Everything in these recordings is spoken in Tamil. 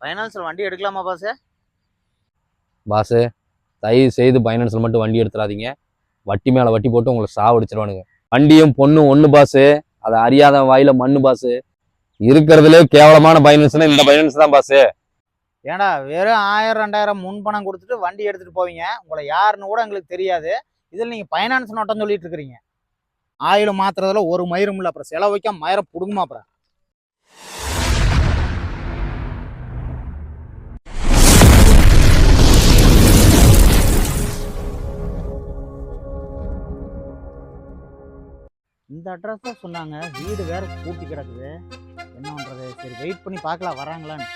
ஃபைனான்ஸில் வண்டி எடுக்கலாமா பாஸ் பாஸு தயவு செய்து ஃபைனான்ஸில் மட்டும் வண்டி எடுத்துடாதீங்க. வட்டி மேலே வட்டி போட்டு உங்களை சாவடிச்சிருவானுங்க. வண்டியும் பொண்ணும் ஒன்று பாஸு அதை அறியாத வாயில மண்ணு பாஸு இருக்கிறதுலே கேவலமான ஃபைனான்ஸ்னா இந்த ஃபைனான்ஸ் தான் பாஸு ஏன்டா வெறும் ஆயிரம் ரெண்டாயிரம் முன் பணம் கொடுத்துட்டு வண்டி எடுத்துட்டு போவீங்க. உங்களை யாருன்னு கூட எங்களுக்கு தெரியாது. இதில் நீங்கள் ஃபைனான்ஸ் நோட்டம் சொல்லிட்டு இருக்கிறீங்க. ஆயில் மாத்துறதுல ஒரு மயிரும் இல்லை அப்புறம் செலவு வைக்க மயிரம் புடுங்குமா அப்புறம்? இந்த அட்ரஸ் தான் சொன்னாங்க. வீடு வேற பூட்டி கிடக்குது. என்ன பண்ணுறது சரி வெயிட் பண்ணி பார்க்கலாம். வராங்களான்னு.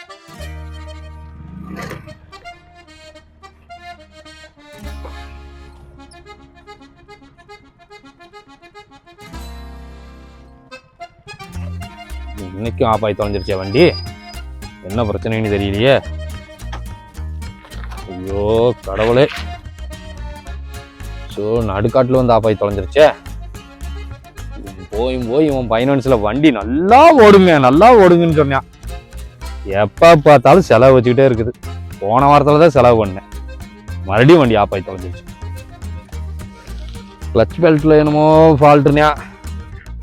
இன்னைக்கும் ஆப்பாய் தொலைஞ்சிருச்சே வண்டி. என்ன பிரச்சனைன்னு தெரியலையே. ஐயோ கடவுளே. ஸோ நடுக்காட்டில் வந்து ஆப்பாய் தொலைஞ்சிருச்சே. போய் போய் இவன் பைனான்ஸில் வண்டி நல்லா ஓடுங்க நல்லா ஓடுங்கன்னு சொன்னான் எப்போ பார்த்தாலும் செலவு வச்சுக்கிட்டே இருக்குது. போன வாரத்தில் தான் செலவு பண்ணேன். மறுபடியும் வண்டி ஆப்பாய் ஆகி தொலைஞ்சிருச்சு. கிளச் பெல்ட்டில் என்னமோ ஃபால்ட்டுனியா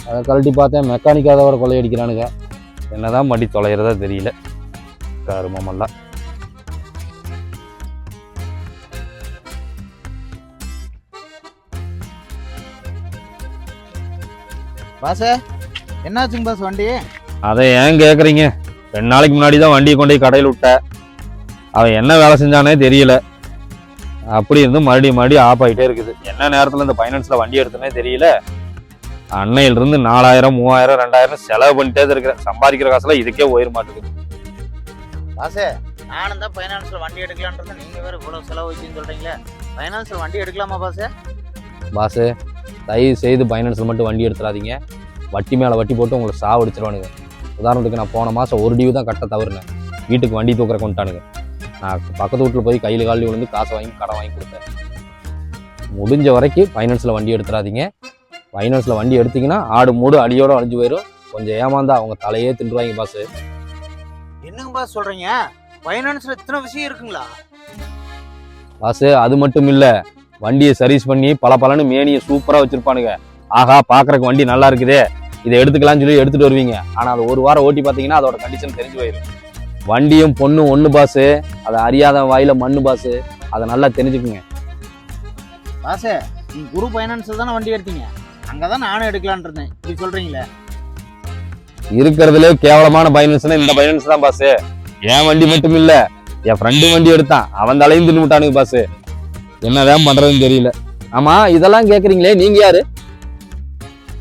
அதை கழட்டி பார்த்தேன். மெக்கானிக்காக அதை வர என்ன என்னதான் வண்டி தொலைகிறதா தெரியல. கருமமெல்லாம் பாஸ் என்னாச்சுங்க பாஸ் வண்டி? அதை ஏன் கேட்குறீங்க ரெண்டு நாளைக்கு முன்னாடி தான் வண்டியை கொண்டு போய் கடையில் விட்ட அவன் என்ன வேலை செஞ்சானே தெரியல. அப்படி இருந்து மறுபடியும் மறுபடியும் ஆஃப் ஆகிட்டே இருக்குது. என்ன நேரத்தில் இந்த ஃபைனான்ஸில் வண்டி எடுத்தனே தெரியல. அன்னையிலிருந்து நாலாயிரம் மூவாயிரம் ரெண்டாயிரம் செலவு பண்ணிட்டே தான் இருக்கிறேன். சம்பாதிக்கிற காசுலாம் இதுக்கே போயிட மாட்டேங்குது பாஸ் நானும் தான் ஃபைனான்ஸில் வண்டி எடுக்கலான்றது நீங்கள் வேறு இவ்வளோ செலவு வச்சுன்னு சொல்கிறீங்களே ஃபைனான்ஸில் வண்டி எடுக்கலாமா பாஸ் பாஸு தயவு செய்து ஃபைனான்ஸில் மட்டும் வண்டி எடுத்துடாதீங்க. வட்டி மேலே வட்டி போட்டு உங்களை சாவடிச்சிருவானுங்க. உதாரணத்துக்கு நான் போன மாதம் ஒரு டியூ தான் கட்ட தவறுனேன். வீட்டுக்கு வண்டி தூக்குற கொண்டானுங்க நான் பக்கத்து வீட்டில் போய் கையில் காலில் விழுந்து காசை வாங்கி கடன் வாங்கி கொடுத்தேன். முடிஞ்ச வரைக்கும் ஃபைனான்ஸில் வண்டி எடுத்துடாதீங்க. ஃபைனான்ஸில் வண்டி எடுத்தீங்கன்னா ஆடு மூடு அடியோட அழிஞ்சு போயிடும் கொஞ்சம் ஏமாந்தா அவங்க தலையே தின்றுவாங்க பாஸு என்னங்க பாஸ் சொல்கிறீங்க ஃபைனான்ஸில் இத்தனை விஷயம் இருக்குங்களா? பாஸு அது மட்டும் இல்லை. வண்டியை சர்வீஸ் பண்ணி பல பலன்னு மேனியை சூப்பராக வச்சிருப்பானுங்க. ஆஹா பார்க்கறக்கு வண்டி நல்லா இருக்குதே. இதை எடுத்துக்கலாம்னு சொல்லி எடுத்துட்டு வருவீங்க. ஆனால் அது ஒரு வாரம் ஓட்டி பார்த்தீங்கன்னா அதோட கண்டிஷன் தெரிஞ்சு போயிடும் வண்டியும் பொண்ணும் ஒன்று பாஸு அதை அறியாத வாயில மண்ணு பாஸு அதை நல்லா தெரிஞ்சுக்குங்க. பாஸ் நீங்கள் குரு ஃபைனான்ஸில் தானே வண்டி எடுத்தீங்க. அங்கே தான் நானும் எடுக்கலான்னு இருந்தேன். இப்படி சொல்கிறீங்களே இருக்கிறதுலே கேவலமான பைனான்ஸ்னா இந்த பைனான்ஸ் தான் பாஸு என் வண்டி மட்டும் இல்ல என் ஃப்ரெண்டு வண்டி எடுத்தான். அவன் தலையும் தின்னு விட்டானுங்க பாஸு என்னதான் பண்றதுன்னு தெரியல. ஆமா இதெல்லாம் கேக்குறீங்களே நீங்க யாரு?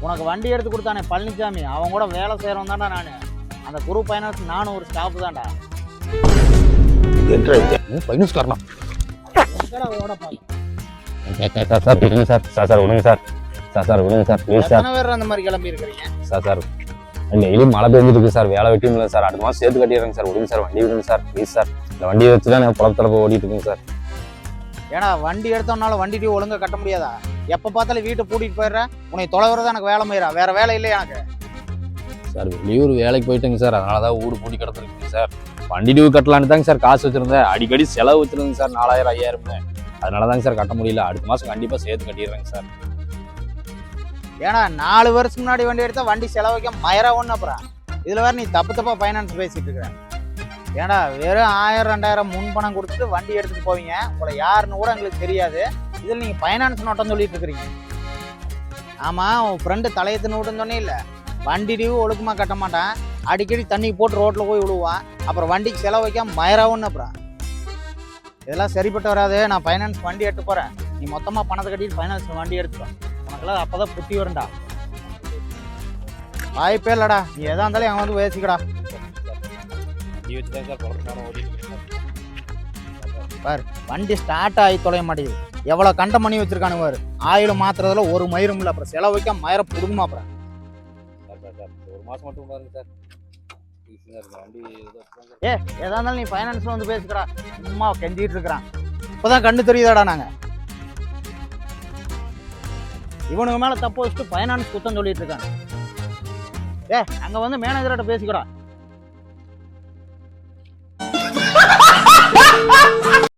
உனக்கு வண்டி எடுத்து கொடுத்தானே பழனிசாமி அவன் கூட வேலை செய்கிறவன் தான்டா நான். அந்த குரு ஃபைனான்ஸ் நானும் ஒரு ஸ்டாஃப் தான்டா. பைனான்ஸ் காரணம் சார் சார் விடுங்க சார். சார் சார் விடுங்க சார். சார் சார் விடுங்க சார். ப்ளீஸ் அந்த மாதிரி கிளம்பி இருக்கிறீங்க சார் சார். டெய்லியும் மழை பெஞ்சிட்டு இருக்கு சார். வேலை வெட்டியும் இல்லை சார். அடுத்த மாதம் சேர்த்து கட்டிடுறேங்க சார். விடுங்க சார். வண்டி விடுங்க சார். Please sir. இந்த வண்டியை வச்சு தான் நான் புலப்பு தலப்பு ஓடிட்டு இருக்குங்க சார். ஏன்னா வண்டி எடுத்தோம்னால வண்டி டியூ ஒழுங்கா கட்ட முடியாதா? எப்போ பார்த்தாலும் வீட்டை பூட்டிட்டு போயிடுறேன் உன்னை தொலைவுறதா எனக்கு வேலை மயிரா வேற வேலை இல்லை எனக்கு? சார் வெளியூர் வேலைக்கு போயிட்டேங்க சார். அதனால தான் ஊடு பூட்டி கிடந்துருக்குங்க சார். வண்டி டியூ கட்டலான்னு தாங்க சார் காசு வச்சிருந்தேன். அடிக்கடி செலவு வச்சிருந்தேங்க சார். நாலாயிரம் ஐயாயிரம்னு அதனால தாங்க சார் கட்ட முடியல. அடுத்த மாதம் கண்டிப்பாக சேர்த்து கட்டிடுறேங்க சார். ஏன்னா நாலு வருஷத்துக்கு முன்னாடி வண்டி எடுத்தா வண்டி செலவைக்க மயிரா ஒன்று அப்புறம். இதில் வேற நீ தப்பு தப்பா ஃபைனான்ஸ் பேசிட்டு இருக்கிற ஏன்னா வெறும் ஆயிரம் ரெண்டாயிரம் முன் பணம் கொடுத்துட்டு வண்டி எடுத்துட்டு போவீங்க. உங்களை யாருன்னு கூட எங்களுக்கு தெரியாது. இதில் நீங்கள் ஃபைனான்ஸ் நோட்டம் சொல்லிட்டு இருக்கிறீங்க. ஆமாம் உன் ஃப்ரெண்டு தலையை தின்னு விட்டுன்னு இல்லை. வண்டி டியூ ஒழுக்கமாக கட்ட மாட்டான். அடிக்கடி தண்ணி போட்டு ரோட்டில் போய் விழுவான். அப்புறம் வண்டிக்கு செலவு வைக்க மயராகும்னு அப்புறம். இதெல்லாம் சரிப்பட்டு வராது நான் ஃபைனான்ஸ் வண்டி எடுத்து போகிறேன் நீ மொத்தமாக பணத்தை கட்டிட்டு ஃபைனான்ஸ் வண்டி எடுத்துக்கோ. உனக்கெல்லாம் அப்பதான் புத்தி வரும்டா. வாய்ப்பே இல்லைடா. நீ எதாக இருந்தாலும் அங்க வந்து பேசிக்கடா. வச்சு தான் சார் ஓடிட்டு வண்டி ஸ்டார்ட் ஆகி தொலைய மாட்டேங்குது. எவ்வளவு கண்ட மணி வச்சிருக்கானு பாரு. ஆயில் மாத்துறதுல ஒரு மயிரும் இல்லை அப்புறம் செலவு வைக்க மயிர புடுங்குமா அப்புறம்? சார் சார் சார் ஒரு மாதம் மட்டும் பாருங்க சார் ஏ எதா இருந்தாலும் நீ ஃபைனான்ஸ்ல வந்து பேசுகிறா சும்மா கெஞ்சிட்டு இருக்கிறான். இப்பதான் கண்ணு தெரியுதாடா நாங்க? இவனுக்கு மேல தப்பு வச்சுட்டு ஃபைனான்ஸ் குத்தம் சொல்லிட்டு இருக்காங்க ஏ அங்க வந்து மேனேஜர்கிட்ட பேசிக்கடா. Ha ha ha!